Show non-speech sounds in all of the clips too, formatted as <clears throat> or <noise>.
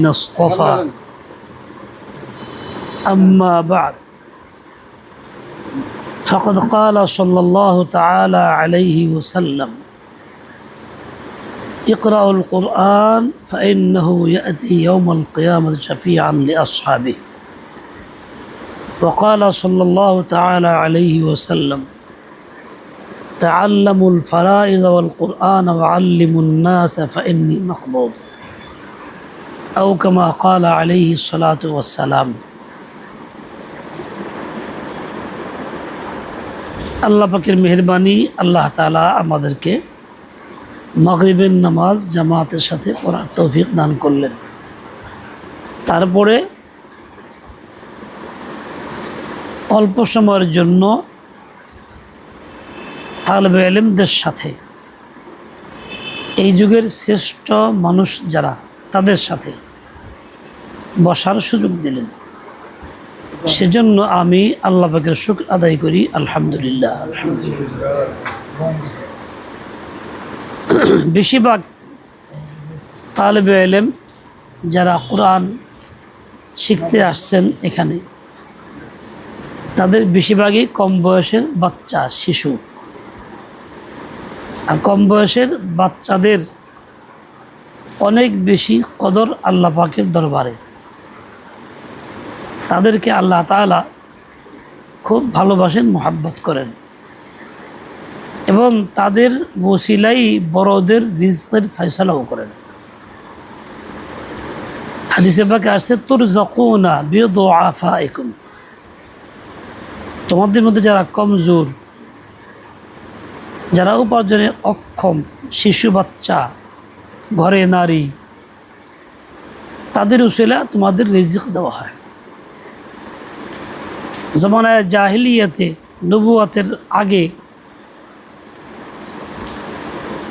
الذين اصطفى أما بعد فقد قال صلى الله تعالى عليه وسلم اقرأوا القرآن فإنه يأتي يوم القيامة شفيعا لأصحابه. وقال صلى الله تعالى عليه وسلم تعلموا الفرائض والقرآن وعلموا الناس فإني مقبوض. أو كما قال عليه الصلاة والسلام আল্লাহ পাকের মেহরবানি আল্লাহ তালা আমাদেরকে মাগরিবের নামাজ জামাতের সাথে পড়ার তৌফিক দান করলেন তারপরে অল্প সময়ের জন্য তালবে আলেমদের সাথে এই যুগের শ্রেষ্ঠ মানুষ যারা তাদের সাথে বসার সুযোগ দিলেন। সেজন্য আমি আল্লাহ পাকের শুক্র আদায় করি, আলহামদুলিল্লাহ। <clears throat> বেশিরভাগ তালেবে এলেম যারা কোরআন শিখতে আসছেন এখানে, তাদের বেশিরভাগই কম বয়সের বাচ্চা, শিশু। আর কম বয়সের বাচ্চাদের অনেক বেশি কদর আল্লাহ পাকের দরবারে। তাদেরকে আল্লাহ তালা খুব ভালোবাসেন, মোহাব্বত করেন। এবং তাদের ওসিলাই বড়দের রিজকের ফয়সালাও করেন। হাদিসে পাকে আসছে তোর জকুনা বিয়দ আফা একুম তোমাদের মধ্যে যারা কমজোর, যারা উপার্জনে অক্ষম, শিশু বাচ্চা, ঘরে নারী, তাদের উসিলা তোমাদের রিজিক দেওয়া হয়। জমানায় জাহিলিয়াতে নবুয়াতের আগে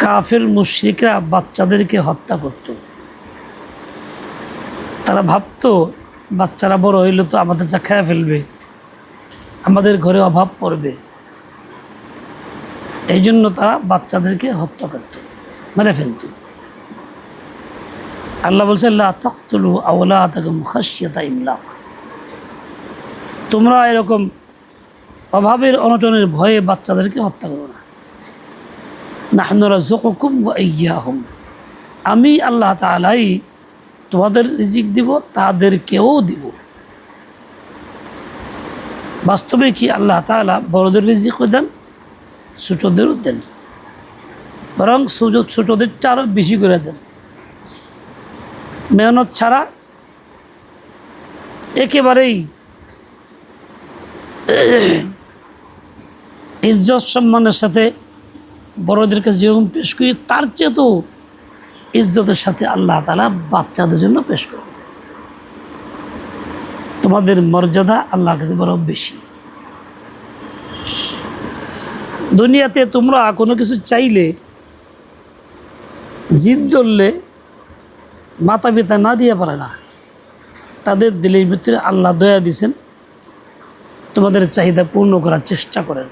কাফের মুশ্রিকরা বাচ্চাদেরকে হত্যা করত। তারা ভাবতো, বাচ্চারা বড় হইলে তো আমাদেরটা খেয়ে ফেলবে, আমাদের ঘরে অভাব পড়বে। এই জন্য তারা বাচ্চাদেরকে হত্যা করত, মেরে ফেলত। আল্লাহ বলছে আল্লাহ তখতলু আউলা তাকুম খাসিয়াতা ইমলাক। তোমরা এরকম অভাবের অনটনের ভয়ে বাচ্চাদেরকে হত্যা করো না। নাহনরা জকুম ইয়াহুম আমি আল্লাহ তালাই তোমাদের রিজিক দিব, তাদেরকেও দিব। বাস্তবে কি আল্লাহ তালা বড়দের রিজিকও দেন, ছোটদেরও দেন? বরং সুযোগ ছোটদেরটা আরও বেশি করে দেন। মেহনত ছাড়া একেবারেই ইজ্জত সম্মানের সাথে বড়দেরকে যেরকম পেশ করি, তার চেয়ে তো ইজ্জতের সাথে আল্লাহ তালা বাচ্চাদের জন্য পেশ করো তোমাদের মর্যাদা আল্লাহর কাছে বড় বেশি। দুনিয়াতে তোমরা কোনো কিছু চাইলে, জিদ ধরলে মাতা পিতা না দিয়ে পারে না। তাদের দিলের ভিতরে আল্লাহ দয়া দিছেন তোমাদের চাহিদা পূর্ণ করার চেষ্টা করেন।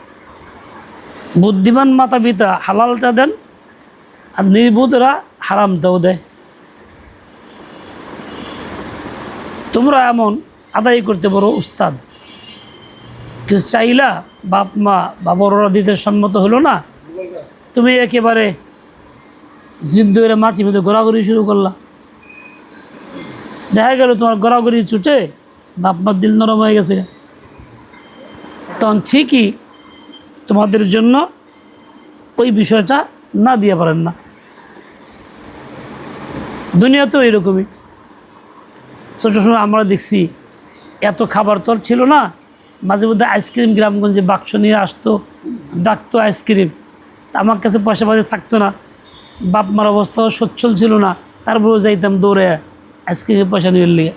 বুদ্ধিমান মাতা পিতা হালালটা দেন, আর নির্বুধরা হারামটাও দেয়। তোমরা এমন আদায় করতে বড় উস্তাদ। কিছু চাইলা বাপ, মা বা বড়রা দিতে সম্মত হলো না, তুমি একেবারে জিদ্দ করে মাটির মধ্যে ঘোরাঘুরি শুরু করলা। দেখা গেল তোমার গড়াগড়ি ছুটে বাপ মার দিল নরম হয়ে গেছে। তখন ঠিকই তোমাদের জন্য ওই বিষয়টা না দিয়ে পারেন না। দুনিয়াতেও এরকমই। ছোটো সময় আমরা দেখছি এত খাবার তো ছিল না, মাঝে মধ্যে আইসক্রিম গ্রামগঞ্জে বাক্স নিয়ে আসতো, ডাকতো আইসক্রিম। তা আমার কাছে পয়সা পাতি থাকতো না। বাপ মার অবস্থাও সচ্ছল ছিল না। তারপরেও যাইতাম দৌড়ে আইসক্রিমের পয়সা নিয়ে লিগে।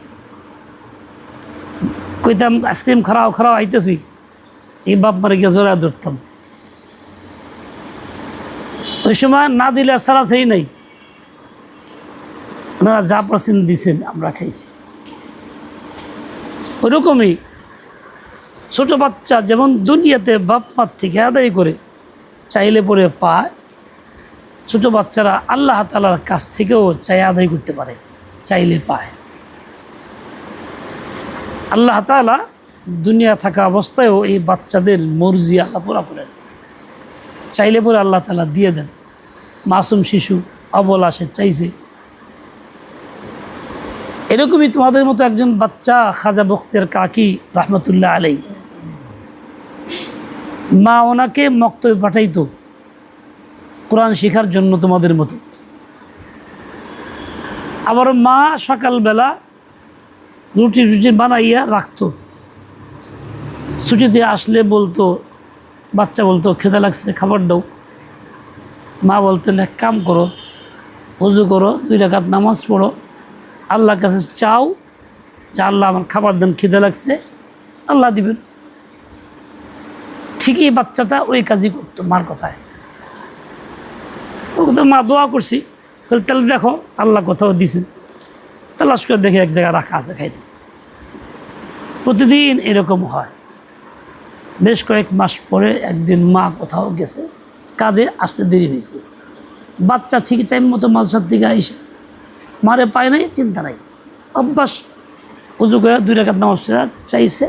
কইতাম আইসক্রিম খারাও খারাও আইতেছি। এই বাপ মারে গিয়ে জোড়া ধরতাম। ওই সময় না দিলে সারা সেই নাই। ওনারা যা পারছেন দিছেন, আমরা খাইছি। ওরকমই ছোট বাচ্চা যেমন দুনিয়াতে বাপ মার থেকে আদায় করে চাইলে পরে পায়, ছোট বাচ্চারা আল্লাহ তালার কাছ থেকেও চাই আদায় করতে পারে, চাইলে পায়। আল্লাহ তালা দুনিয়া থাকা অবস্থায়ও এই বাচ্চাদের মর্জি আল্লাহ পুরা করেন। চাইলে পরে আল্লাহ তালা দিয়ে দেন। মাসুম শিশু অবলা সে চাইছে। এরকমই তোমাদের মতো একজন বাচ্চা খাজা বখতের কাকি রহমতুল্লাহ আলাই মা ওনাকে মক্তব্য পাঠাইতো। কোরআন শেখার জন্য তোমাদের মতো। আবার মা সকালবেলা রুটি রুটি বানাইয়া রাখতো। ছুটিতে আসলে বলতো, বাচ্চা বলতো খেতে লাগছে, খাবার দাও। মা বলতেন, এক কাম করো উজু করো, দুই রাকাত নামাজ পড়ো। আল্লাহর কাছে চাও যে আল্লাহ আমার খাবার দেন, খিদে লাগছে, আল্লাহ দিবেন। ঠিকই বাচ্চাটা ওই কাজই করতো, মার কথায়। তো মা দোয়া করছি তাহলে দেখো, আল্লাহ কোথাও দিছেন। তালাশ করে দেখে এক জায়গায় রাখা আছে খাইতে। প্রতিদিন এরকম হয়। বেশ কয়েক মাস পরে একদিন মা কোথাও গেছে, কাজে আসতে দেরি হয়েছে। বাচ্চা ঠিক টাইম মতো মাঝার দিকে আইসে, মারে পায় নাই, চিন্তা নাই। অভ্যাস, উজু করে দুই রেখাত নামাজ পড়া চাইছে,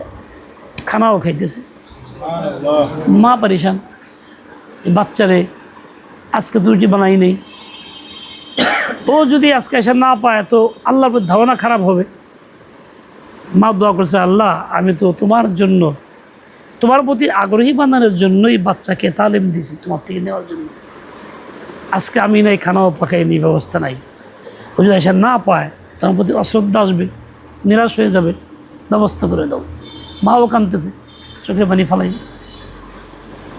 খানাও খাইতেছে। মা পারিশান বাচ্চারে আজকে দুইটি বানাই নেই। ও যদি আজকে এসে না পায়, তো আল্লাহর ধারণা খারাপ হবে। মা দোয়া করছে, আল্লাহ, আমি তো তোমার জন্য তোমার প্রতি আগ্রহী বানানোর জন্যই বাচ্চাকে তালিম দিছি তোমার থেকে নেওয়ার জন্য। আজকে আমি নাই, খানাও পাকাইনি ব্যবস্থা নাই। ও যদি এসে না পায়, তোমার প্রতি অশ্রদ্ধা আসবে, নিরাশ হয়ে যাবে, ব্যবস্থা করে দাও। মাও কানতেছে চোখে পানি ফালাই দিছে।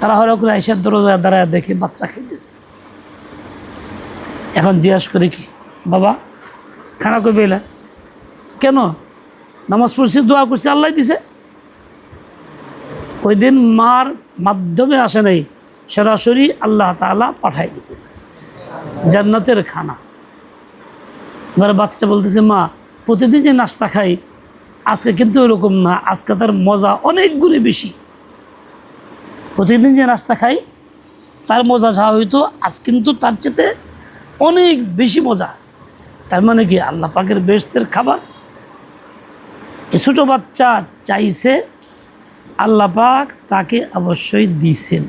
তারা হলো করে এসে দরজায় দাঁড়ায় দেখে বাচ্চা খেয়ে খাইতেছে। এখন জিজ্ঞাস করে কি, বাবা, খানা কই পেলে কেন? নামাজ পড়ছি, দোয়া করছি, আল্লাহ দিছে? ওই দিন মার মাধ্যমে আসে নাই, সরাসরি আল্লাহ তাআলা পাঠাই দিছে। জান্নাতের খানা। এবার বাচ্চা বলতেছে, মা, প্রতিদিন যে নাস্তা খাই, আজকে কিন্তু এরকম না, আজকে তার মজা অনেক গুণে বেশি। প্রতিদিন যে নাস্তা খাই, তার মজা যা হইতো, আজ কিন্তু তার চেতে অনেক বেশি মজা। তার মানে কি, আল্লাহ পাকের বেস্তের খাবার? ছোটো বাচ্চা চাইছে আল্লাহ পাক তাকে অবশ্যই দিছেন।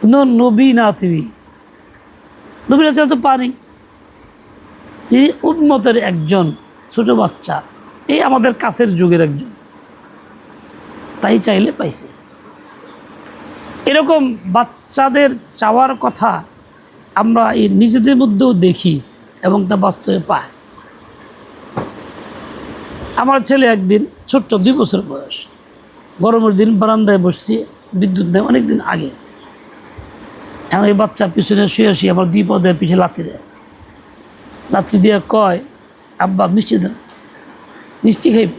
কোনো নবী না তিনি। নবীর আছে তো পানি। তিনি উন্মতের একজন ছোট বাচ্চা, এই আমাদের কাছের যুগের একজন। তাই চাইলে পাইছে। এরকম বাচ্চাদের চাওয়ার কথা আমরা এই নিজেদের মধ্যেও দেখি এবং তা বাস্তবে পায় আমার ছেলে একদিন, ছোট্ট দুই বছর বয়স। গরমের দিন বারান্দায় বসছি, বিদ্যুৎ নেই অনেক দিন আগে। এখন এই বাচ্চা পিছনে শুয়ে শুয়ে আমার দুই পদের পিঠে লাথি দেয়। লাথি দিয়ে কয়, আব্বা, মিষ্টি দেন, মিষ্টি খাইব।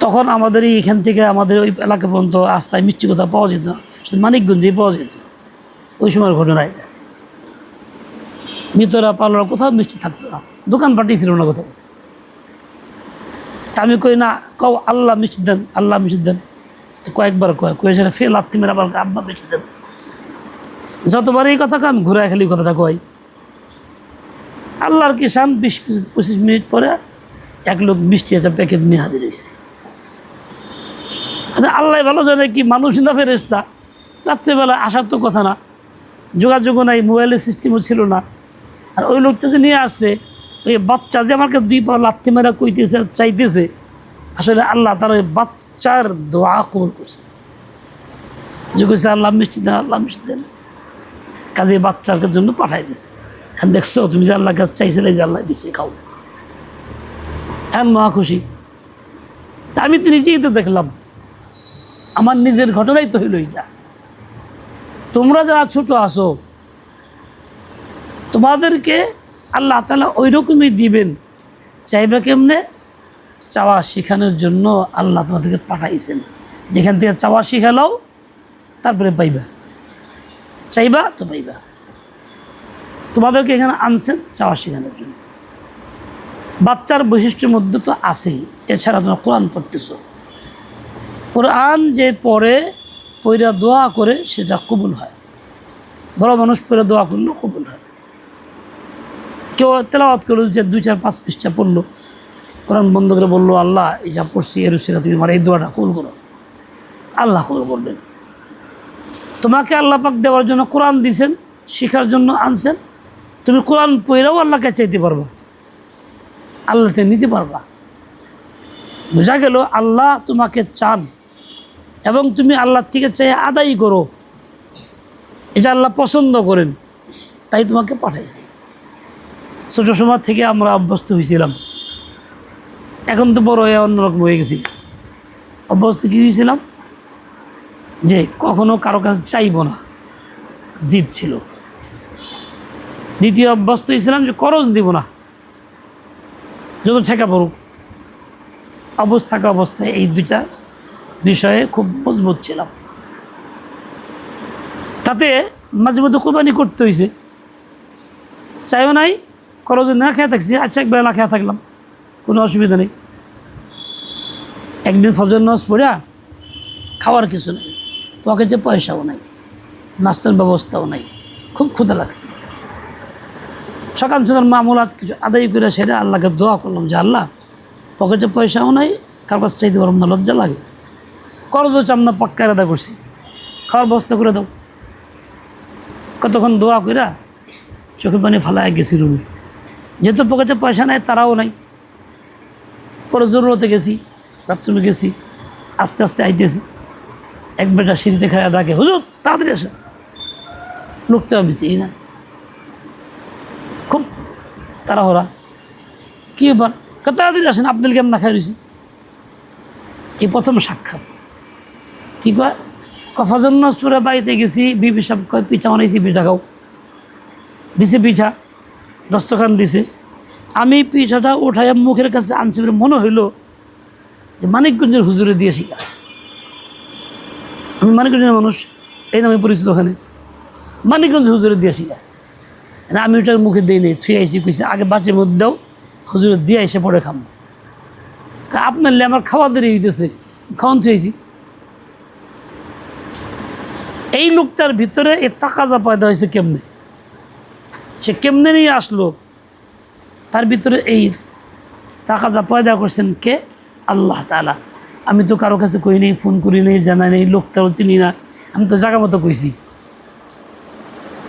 তখন আমাদের এইখান থেকে আমাদের ওই এলাকা পর্যন্ত রাস্তায় মিষ্টি কোথাও পাওয়া যেত না। শুধু মানিকগঞ্জেই পাওয়া যেত। ওই সময়ের ঘটনা এটা মিতরা পালোরা কোথাও মিষ্টি থাকতো না। দোকান পাটি ছিল না কোথাও। তা আমি কই না, কও আল্লাহ মিষ্টি দেন, আল্লাহ মিষ্টি দেন। তো কয়েকবার কয়, কয়ে সেটা ফের লাত্তি মেরে আবার আব্বা মিষ্টি দেন। যতবার এই কথা আমি ঘুরায় খালি কথাটা কয় আল্লাহর কিষান বিশ পঁচিশ মিনিট পরে এক লোক মিষ্টি একটা প্যাকেট নিয়ে হাজির হয়েছে আল্লাহ ভালো জানে কি, মানুষ না ফেরেস্তা রাত্রেবেলা আসার তো কথা না, যোগাযোগও নাই, মোবাইলের সিস্টেমও ছিল না। আর ওই লোকটা যে নিয়ে আসছে বাচ্চা যে আমাকে দুই পা লাত্তি মেরা কইতেছে, চাইতেছে, আসলে আল্লাহ তার ওই বাচ্চার দোয়া কবল করছে। যে কইছে, আল্লাহ মিষ্টি দেন, আল্লাহ মিষ্টি দেন। কাজে বাচ্চার জন্য পাঠাই দিছে। এখন দেখছ, তুমি যে আল্লাহ কাছে চাইছিলে যে আল্লাহ দিছে, খাও। এখন মহা খুশি। আমি তো নিজেই তো দেখলাম, আমার নিজের ঘটনাই তো হইল এটা তোমরা যারা ছোট আসো তোমাদেরকে আল্লাহ তালা ওই রকমই দিবেন। চাইবে কেমনে? চাওয়া শেখানোর জন্য আল্লাহ তোমাদেরকে পাঠাইছেন। যেখান থেকে চাওয়া শিখালাও, তারপরে পাইবা। চাইবা তো পাইবা। তোমাদেরকে এখানে আনছেন চাওয়া শেখানোর জন্য। বাচ্চার বৈশিষ্ট্যের মধ্যে তো আছেই, এছাড়া তোমরা কোরআন পড়তেছ। কোরআন যে পড়ে, পইরা দোয়া করে, সেটা কবুল হয়। বড় মানুষ পড়ে দোয়া করলেও কবুল হয়। কেউ তেলাওয়াত করল যে দুই চার পাঁচ পৃষ্ঠা পড়ল। কোরআন বন্ধ করে বলল, আল্লাহ, এই যা পড়ছি, এর উসিলা তুমি আমার এই দোয়াটা কবুল করো। আল্লাহ কবুল করবেন। তোমাকে আল্লাহ পাক দেওয়ার জন্য কোরআন দিছেন, শেখার জন্য আনছেন। তুমি কোরআন পড়েও আল্লাহকে চাইতে পারবা। আল্লাহতে নিতে পারবা। বোঝা গেল, আল্লাহ তোমাকে চান এবং তুমি আল্লাহর থেকে চাই আদায় করো। এটা আল্লাহ পছন্দ করেন, তাই তোমাকে পাঠাইছে। ছোটো সময় থেকে আমরা অভ্যস্ত হয়েছিলাম। এখন তো বড় হয়ে অন্যরকম হয়ে গেছি। অভ্যস্ত কী হয়েছিলাম? যে কখনো কারও কাছে চাইব না, জিদ ছিল। দ্বিতীয় অভ্যস্ত হয়েছিলাম যে করজ দিব না, যত ঠেকা পড়ুক। অবস্থা থাকা অবস্থায় এই দুইটা বিষয়ে খুব মজবুত ছিলাম। তাতে মাঝে মধ্যে কোরবানি করতে হয়েছে। চাইও নাই করজ না খেয়ে থাকছি আচ্ছা একবার না খেয়ে থাকলাম, কোনো অসুবিধা নেই। একদিন ফজর নামাজ পড়া খাওয়ার কিছু নেই পকেটে পয়সাও নাই, নাস্তার ব্যবস্থাও নাই, খুব ক্ষুদা লাগছে। সকাল সকাল মামলাত কিছু আদায় করে সেটা আল্লাহকে দোয়া করলাম যে, আল্লাহ পকেটে পয়সাও নাই, কার কাছে চাইতে পারব না, লজ্জা লাগে। করজ হচ্ছে আমরা পাক্কা আদা করছি, খাওয়ার ব্যবস্থা করে দাও। কতক্ষণ দোয়া কইরা চোখে পানি ফালায় গেছি রুমে। যেহেতু পকেটে পয়সা নাই, তারাও নাই। পরে জরুরতে গেছি, বাথরুমে গেছি, আস্তে আস্তে আইতেছি। এক বেটা সিঁড়িতে খায় ডাকে, হুজুর, তাড়াতাড়ি আসে লোকটা আমি চিনি না। খুব তাড়াহড়া। কী কত তাড়াতাড়ি আসেন আপনার কেমন না খাই রয়েছি? এই প্রথম সাক্ষাৎ। কী কয়? কফাজন নজপুরে বাড়িতে গেছি, বিবি সাহেব কয়, পিঠা বানাইছি, পিঠা খাও। দিছে পিঠা। দস্তখান দিছে। আমি পিঠাটা উঠাইয়া মুখের কাছে আনছি বলে মনে হইল যে মানিকগঞ্জের হুজুরে দিয়েছি আমি মানিকগঞ্জের মানুষ, এই নামে পরিচিত ওখানে। মানিকগঞ্জ হুজুরে দিয়েছি না, আমি ওটার মুখে দিই নেই, থুয়ে আইসি কইছে, আগে বাচ্চার মধ্যে দাও, হুজুরে দিয়ে এসে পরে খাম। আপনার আমার খাওয়া দেরি হইতেছে, খাওয়ান থুয়েছি এই লোকটার ভিতরে এই তাকাজা পয়দা হয়েছে কেমনে? সে কেমনে নিয়ে আসলো? তার ভিতরে এই তাকাজা পয়দা করছেন কে? আল্লাহ তালা আমি তো কারও কাছে কই নেই, ফোন করি নেই, জানাই নেই লোকটাও চিনি না। আমি তো জায়গা মতো কইছি।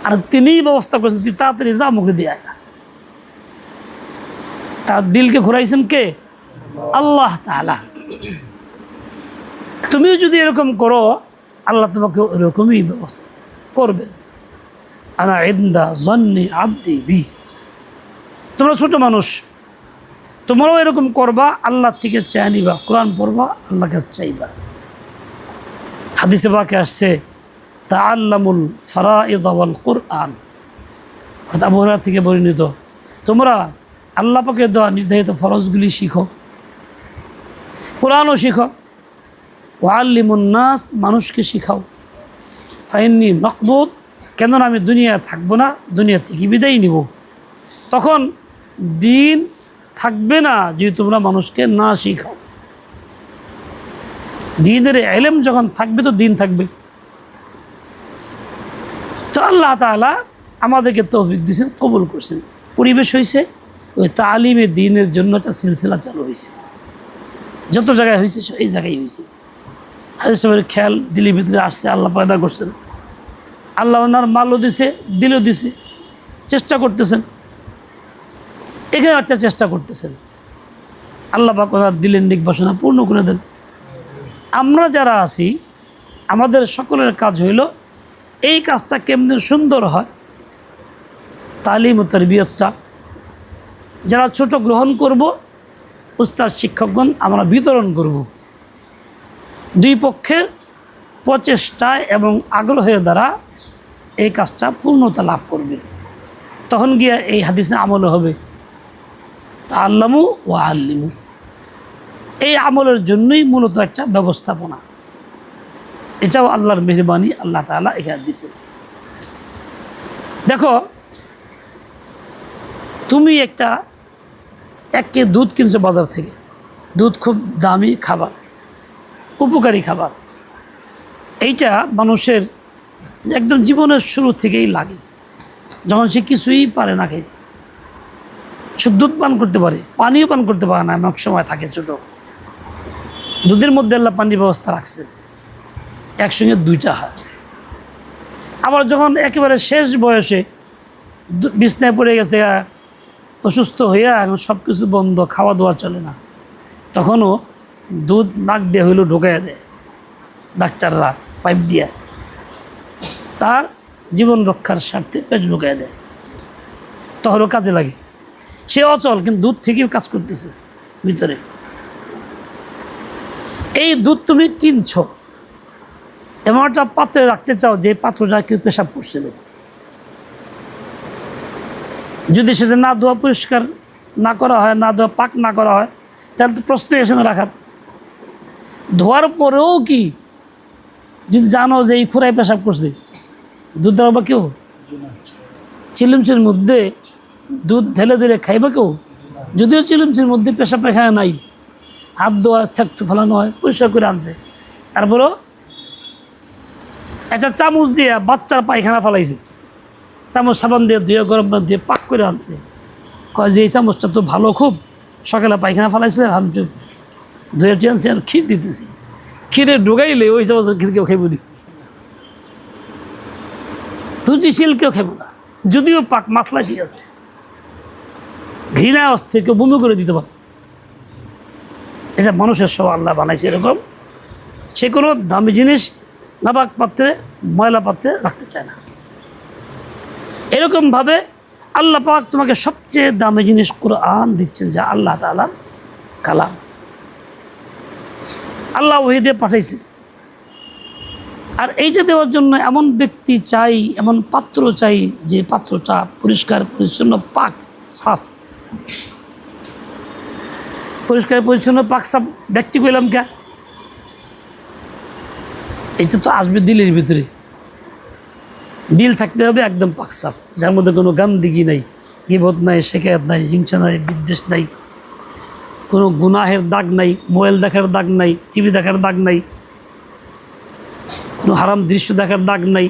আর তিনিই ব্যবস্থা করছেন, তুই তাড়াতাড়ি যা, মুখে দিয়ে তার দিলকে ঘুরাইছেন কে? আল্লাহ তালা তুমিও যদি এরকম করো, আল্লাহ তোমাকে ওরকমই ব্যবস্থা করবেন। আনা জন্নি আব্দি বি। তোমরা ছোট মানুষ, তোমরাও এরকম করবা আল্লাহ থেকে চাই নিবা, কোরআন পড়বা আল্লাহ কাছে চাইবা। হাদিসে বাকে আসছে তা আল্লামুল ফারা ইদাওয়াল কোরআন আবহাওয়া থেকে পরিণত তোমরা আল্লাহ পাকে দেওয়া নির্ধারিত ফরজগুলি শিখো। কোরআনও শিখো। ওয়াল্লিমুন্নাস মানুষকে শিখাও। ফাইননি মকবুদ কেননা আমি দুনিয়ায় থাকব না দুনিয়া থেকে বিদায় নিব। তখন দিন থাকবে না যদি তোমরা মানুষকে না শিখাও। দিনের এলেম যখন থাকবে তো দিন থাকবে। তো আল্লাহ তালা আমাদেরকে তৌফিক দিয়েছেন, কবুল করছেন। পরিবেশ হয়েছে, ওই তালিমে দিনের জন্য একটা সিলসিলা চালু হয়েছে। যত জায়গায় হয়েছে, এই জায়গায় হয়েছে। খেয়াল দিল্লির ভিতরে আসছে, আল্লাহ পয়দা করছেন। আল্লাহ ওনার মালও দিছে, দিলও দিছে। চেষ্টা করতেছেন। এখানে একটা চেষ্টা করতেছেন। আল্লাহ পাক ওনার দিলেন নির্বাসনা পূর্ণ করে দেন। আমরা যারা আছি, আমাদের সকলের কাজ হইল, এই কাজটা কেমনি সুন্দর হয়? তালিম ও তরবিয়তটা। যারা ছোট গ্রহণ করব, উস্তাদ, শিক্ষকগণ, আমরা বিতরণ করব। দুই পক্ষের প্রচেষ্টায় এবং আগ্রহের দ্বারা এই কাজটা পূর্ণতা লাভ করবে। তখন গিয়ে এই হাদিসে আমল হবে। তা আল্লামু ও আল্লিমু। এই আমলের জন্যই মূলত একটা ব্যবস্থাপনা। এটাও আল্লাহর মেহরবানি, আল্লাহ তালা এখানে দিছে দেখো, তুমি একটা এক কে দুধ কিনছো বাজার থেকে। দুধ খুব দামি খাবার, উপকারী খাবার। এইটা মানুষের একদম জীবনের শুরু থেকেই লাগে। যখন সে কিছুই পারে না খেতে। শুধু দুধ পান করতে পারে, পানিও পান করতে পারে না এক সময় থাকে ছোট। দুধের মধ্যে আল্লাহ পানির ব্যবস্থা রাখছে একসঙ্গে দুইটা হয়। আবার যখন একেবারে শেষ বয়সে বিছনায় পড়ে গেছে, অসুস্থ হইয়া এখন সব কিছু বন্ধ খাওয়া দাওয়া চলে না, তখনও দুধ নাক দিয়ে হইলেও ঢোকাইয়া দেয়। ডাক্তাররা পাইপ দিয়ে। তার জীবন রক্ষার স্বার্থে পেট ঢুকাইয়া দেয়। তখনও কাজে লাগে। সে অচল, কিন্তু দুধ থেকেও কাজ করতেছে ভিতরে। এই দুধ তুমি কিনছ। এমন একটা পাত্রে রাখতে চাও যে পাত্রটা কেউ পেশাব করছিল যদি সেটা না ধোয়া পরিষ্কার না করা হয়, না ধোয়া পাক না করা হয়, তাহলে তো প্রশ্ন এসে না রাখার। ধোয়ার পরেও কি? যদি জানো যে এই খুঁড়ায় পেশাব করছে দুধ দেওয়া কেউ? চিলিমসির মধ্যে দুধ ঢেলে দিলে খাইবা কেউ? যদিও চিলিমসির মধ্যে পেশাব পায়খানা নাই, হাত ধোয়া থাকতে ফেলানো হয়, পরিষ্কার করে আনছে। তারপরেও একটা চামচ দিয়ে বাচ্চার পায়খানা ফেলাইছে। চামচ সাবান দিয়ে ধুয়ে, গরম দিয়ে পাক করে আনছে। কয় যে এই চামচটা তো ভালো খুব। সকালে পায়খানা ফেলাইছে তো ধুয়ে টুয়ে আনছি আর ক্ষীর দিতেছি। ক্ষীরে ঢুকাইলে ওই চামচের ক্ষীর কেউ খাইব নি। কেউ খাইব না। যদিও পাক মাসলা ঠিক আছে। ঘৃণায় অস্থির কেউ বমি করে দিতে পারে এটা মানুষের সব আল্লাহ বানাইছে এরকম। সে কোনো দামি জিনিস নাপাক পাত্রে, ময়লা পাত্রে রাখতে চায় না। এরকমভাবে আল্লাহ পাক তোমাকে সবচেয়ে দামি জিনিস কোরআন দিচ্ছেন, যা আল্লাহ তালার কালাম। আল্লাহ ওহি দিয়ে পাঠাইছেন আর এইটা দেওয়ার জন্য এমন ব্যক্তি চাই, এমন পাত্র চাই যে পাত্রটা পরিষ্কার, পরিচ্ছন্ন, পাক, সাফ। পরিষ্কার, পরিচ্ছন্ন, পাক, সাফ ব্যক্তি কইলাম কে? এটা তো আসবে দিলের ভিতরে। দিল থাকতে হবে একদম পাক, সাফ। যার মধ্যে কোনো গান্দিগি নাই, গিবত নাই, শেখায়ত নাই, হিংসা নাই, বিদ্বেষ নাই, কোনো গুনাহের দাগ নাই, মোবাইল দেখার দাগ নাই, টিভি দেখার দাগ নাই কোনো হারাম দৃশ্য দেখার দাগ নাই।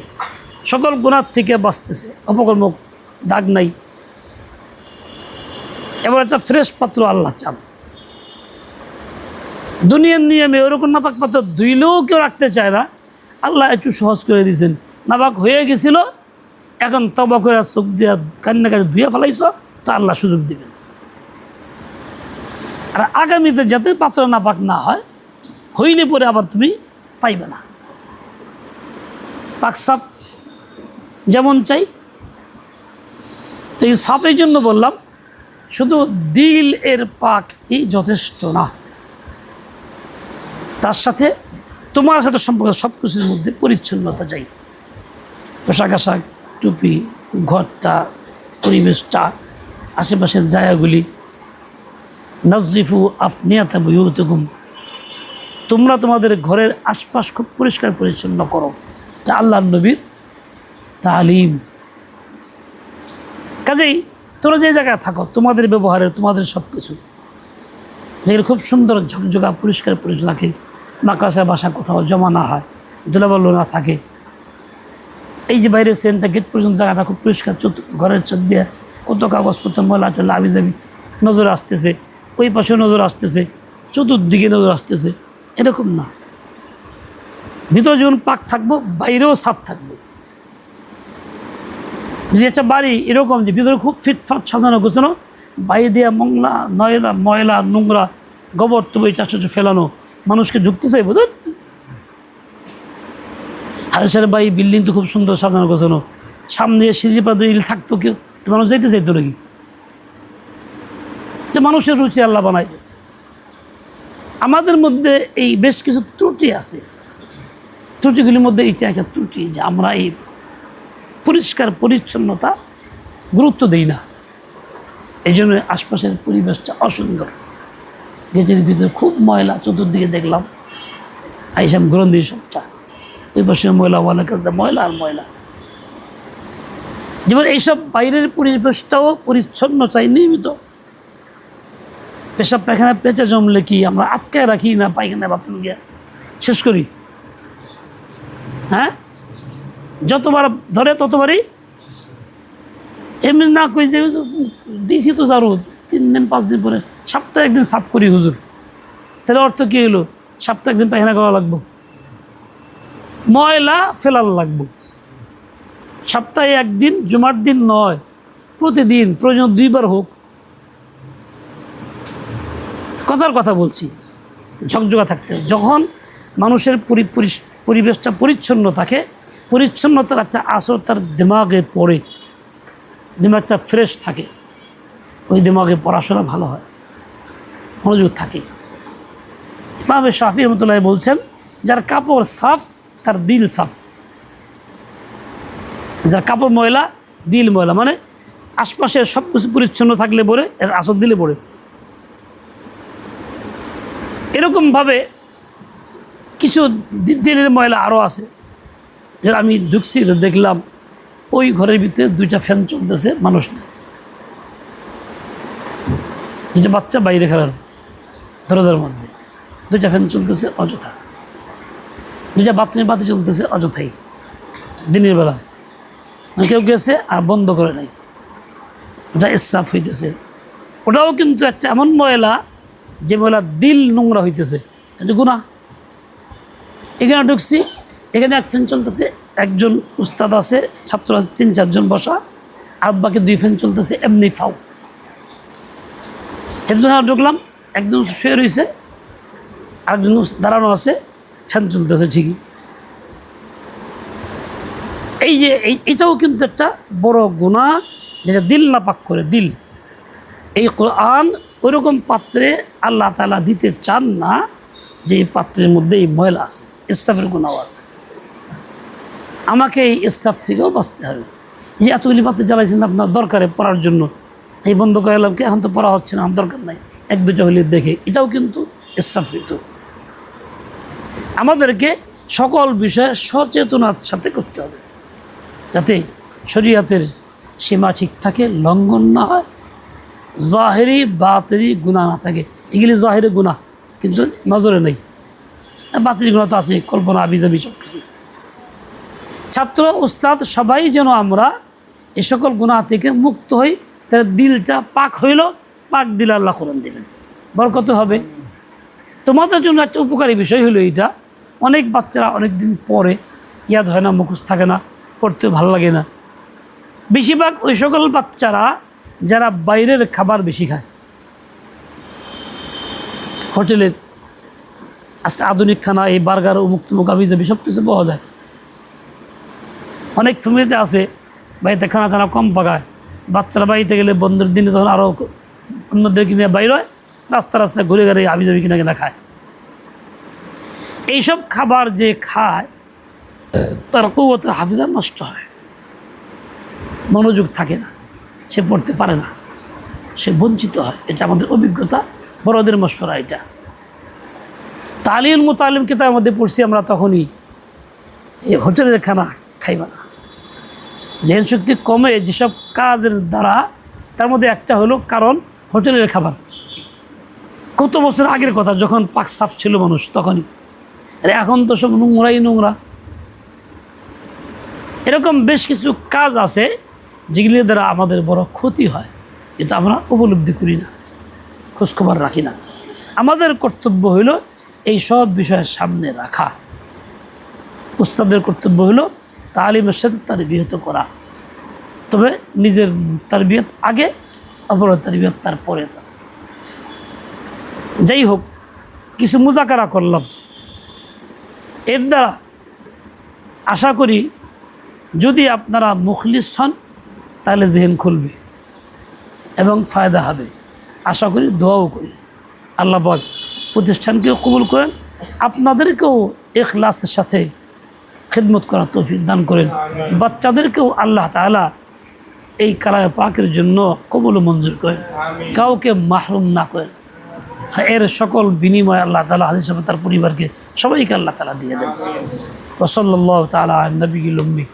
সকল গুণার থেকে বাঁচতেছে অপকর্ম দাগ নাই। এবার একটা ফ্রেশ পাত্র আল্লাহ চান। দুনিয়ার নিয়মে ওরকম নাপাক পাত্র ধুইলেও কেউ রাখতে চায় না। আল্লাহ একটু সহজ করে দিয়েছেন। নাপাক হয়ে গেছিল, এখন তবা করে চোখ দিয়া কান্নাকাটি ধুয়ে ফেলাইছ, তা আল্লাহ সুযোগ দিবেন। আর আগামীতে যাতে পাত্র নাপাক না হয়, হইলে পরে আবার তুমি পাইবে না। পাক সাফ যেমন চাই। তো এই সাফের জন্য বললাম, শুধু দিল এর পাক এই যথেষ্ট না। তার সাথে তোমার সাথে সম্পর্ক সব কিছুর মধ্যে পরিচ্ছন্নতা চাই। পোশাক আশাক, টুপি, ঘরটা, পরিবেশটা, আশেপাশের জায়গাগুলি। নাজিফু আফনিয়াতা বইহুতুকুম তোমরা তোমাদের ঘরের আশপাশ খুব পরিষ্কার পরিচ্ছন্ন করো। তা আল্লাহ নবীর তালিম। কাজেই তোমরা যে জায়গায় থাকো, তোমাদের ব্যবহারে, তোমাদের সব কিছু যেগুলো খুব সুন্দর ঝকঝকা, পরিষ্কার, পরিচ্ছন্ন থাকে মাকড়াসা বাসা কোথাও জমা না হয় ধুলাবাল্য না থাকে। এই যে বাইরের সেন্টটা গেট পর্যন্ত জায়গাটা খুব পরিষ্কার ঘরের চোখ দিয়ে কত কাগজপত্র ময়লা টলা আবি যাবি নজর আসতেছে, ওই পাশেও নজর আসতেছে, চতুর্দিকে নজর আসতেছে, এরকম না। ভিতরে যেমন পাক থাকব, বাইরেও সাফ থাকব। যে একটা বাড়ি এরকম যে ভিতরে খুব ফিটফাট সাজানো গোছানো, বাইরে দিয়ে মংলা, নয়লা, ময়লা, নোংরা, গোবর তো এই চাষ ফেলানো, মানুষকে ঢুকতে চাইব তো হারেসার বাড়ি, বিল্ডিং তো খুব সুন্দর সাজানো, গোছানো। সামনে সিঁড়ি পাদ ইল থাকতো কেউ, তো মানুষ যাইতে চাইতো নাকি? যে মানুষের রুচি আল্লাহ বানাইতেছে। আমাদের মধ্যে এই বেশ কিছু ত্রুটি আছে। ত্রুটিগুলির মধ্যে এইটা একটা ত্রুটি যে আমরা এই পরিষ্কার, পরিচ্ছন্নতা গুরুত্ব দিই না। এই জন্য আশপাশের পরিবেশটা অসুন্দর। গেটের ভিতরে খুব ময়লা, চতুর্দিকে দেখলাম। আইসাম গ্রন্থি সবটা। ওই পাশে ময়লা, ওয়ালের কাছে ময়লা আর ময়লা। যেমন এইসব বাইরের পরিবেশটাও পরিচ্ছন্ন, চাই নিয়মিত। পেশাব পায়খানা পেঁচে জমলে কি আমরা আটকায় রাখি না পায়খানা বাথরুম গিয়ে শেষ করি। হ্যাঁ? যতবার ধরে ততবারই? এমনি না কই যে, দিছি তো জারুদ তিন দিন, পাঁচ দিন পরে, সপ্তাহে একদিন সাফ করি হুজুর। তাহলে অর্থ কী হলো সপ্তাহে একদিন পায়খানা করা লাগবো। ময়লা ফেলার লাগবো। সপ্তাহে একদিন, জুমার দিন নয়, প্রতিদিন, প্রয়োজন দুইবার হোক। কথার কথা বলছি। ঝকঝকা থাকতে। যখন মানুষের পরি- পরিবেশটা পরিচ্ছন্ন থাকে। পরিচ্ছন্নতার একটা আসর তার দিমাগে পড়ে। দিমাগটা ফ্রেশ থাকে। ওই দিমাগে পড়াশোনা ভালো হয়। মনোযোগ থাকে। ইমামে শাফি রহমতুল্লাহ বলছেন, যার কাপড় সাফ, তার দিল সাফ। যার কাপড় ময়লা, দিল ময়লা। মানে আশপাশের সব কিছু পরিচ্ছন্ন থাকলে পরে, এর আসর দিলে পড়ে এরকমভাবে কিছু দি- দিলের ময়লা আরও আছে। যে আমি ঢুকছি দেখলাম ওই ঘরের ভিতরে দুইটা ফ্যান চলতেছে মানুষ নেই বাচ্চা বাইরে খেলার দরজার মধ্যে। দুইটা ফ্যান চলতেছে অযথা। দুইটা বাথরুমে বাতি চলতেছে অযথাই। দিনের বেলা। কেউ গেছে আর বন্ধ করে নাই। ওটা ইসরাফ হইতেছে। ওটাও কিন্তু একটা এমন ময়লা যে ময়লা দিল নোংরা হইতেছে। কিন্তু গুণা এখানে ঢুকছি। এখানে এক ফ্যান চলতেছে, একজন উস্তাদ আছে, ছাত্র আছে, তিন চারজন বসা। আর বাকি দুই ফ্যান চলতেছে, এমনি ফাও হেফজা ঢুকলাম, একজন শুয়ে রয়েছে আরেকজন দাঁড়ানো আছে, ফ্যান চলতেছে ঠিকই। এই যে, এই, এটাও কিন্তু একটা বড় গুণা যেটা দিল না পাক করে, দিল। এই কোরআন ওইরকম পাত্রে আল্লাহ তালা দিতে চান না, যে এই পাত্রের মধ্যে এই ময়লা আছে। ইস্তাফের গুণাও আছে। আমাকে এই ইস্তাফ থেকেও বাঁচতে হবে। যে এতগুলি পাত্রে জ্বালাইছেন আপনার দরকারে পড়ার জন্য। এই বন্ধ করে এলাম কি? এখন তো পড়া হচ্ছে না, আমার দরকার নাই। এক দুটো হলে দেখে। এটাও কিন্তু ইস্তাফ হইতো। আমাদেরকে সকল বিষয়ে সচেতনার সাথে করতে হবে। যাতে শরীয়তের সীমা ঠিক থাকে, লঙ্ঘন না হয়, জাহেরি, বাতেরি গুণা না থাকে। এগুলি জাহেরি গুণা কিন্তু নজরে নেই। বাতিল গুণা তো আছে, কল্পনা আবিজাবি সব কিছু ছাত্র, উস্তাদ, সবাই যেন আমরা এ সকল গুণা থেকে মুক্ত হই, তার দিলটা পাক হইল, পাক দিল আল্লাহ কোরআন দেবেন। বরকত হবে। তোমাদের জন্য একটা উপকারী বিষয় হলো এইটা। অনেক বাচ্চারা অনেক দিন পরে, ইয়াদ হয় না মুখোশ থাকে না, পড়তেও ভালো লাগে না। বেশিরভাগ ওই সকল বাচ্চারা যারা বাইরের খাবার বেশি খায়, হোটেলের আজকে আধুনিক খানা, এই বার্গার উমুক তুমুক আবিজাবি সব কিছু পাওয়া যায়। অনেক ফ্যামিলিতে আছে, বাড়িতে খানা টানা কম পাকায়। বাচ্চারা বাড়িতে গেলে বন্ধুর দিনে তখন আরও অন্যদেরকে নিয়ে বাইর হয়, রাস্তা রাস্তায় ঘুরে ঘুরে আবিজাবি কিনা কিনা খায়। এইসব খাবার যে খায়, তার কৌত হাফিজা নষ্ট হয়। মনোযোগ থাকে না, সে পড়তে পারে না, সে বঞ্চিত হয়। এটা আমাদের অভিজ্ঞতা, বড়দের মশওয়ারা এটা। তালিম মোতালিম কিতাবের মধ্যে পড়ছি আমরা তখনই, যে হোটেলের খানা খাইবা না। জেহেন শক্তি কমে, যেসব কাজের দ্বারা তার মধ্যে একটা হলো কারণ হোটেলের খাবার। কত বছর আগের কথা, যখন পাক সাফ ছিল মানুষ তখনই। আর এখন তো সব নোংরাই নোংরা। এরকম বেশ কিছু কাজ আছে, যেগুলির দ্বারা আমাদের বড় ক্ষতি হয়। এটা আমরা উপলব্ধি করি না, খোঁজখবর রাখি না। আমাদের কর্তব্য হইল এই সব বিষয়ের সামনে রাখা। উস্তাদের কর্তব্য হলো তালিমের সাথে তার বিহত করা। তবে নিজের তার বিয়ত আগে অপরের তার বিয়ত তার পরে। আছে যাই হোক, কিছু মুজাকারা করলাম। এর দ্বারা আশা করি যদি আপনারা মুখলিস হন, তাহলে জেহেন খুলবে এবং ফায়দা হবে। আশা করি, দোয়াও করি। আল্লাহ পাক প্রতিষ্ঠানকেও কবুল করেন, আপনাদেরকেও এখলাসের সাথে খেদমত করার তৌফিক দান করেন। বাচ্চাদেরকেও আল্লাহ তাআলা এই কালায় পাকের জন্য কবুল মঞ্জুর করেন, কাউকে মাহরুম না করেন। এর সকল বিনিময় আল্লাহ তালা হাদিস তার পরিবারকে সবাইকে আল্লাহ তালা দিয়ে দেন। ওসল্লাহ তালা নবী লম্বি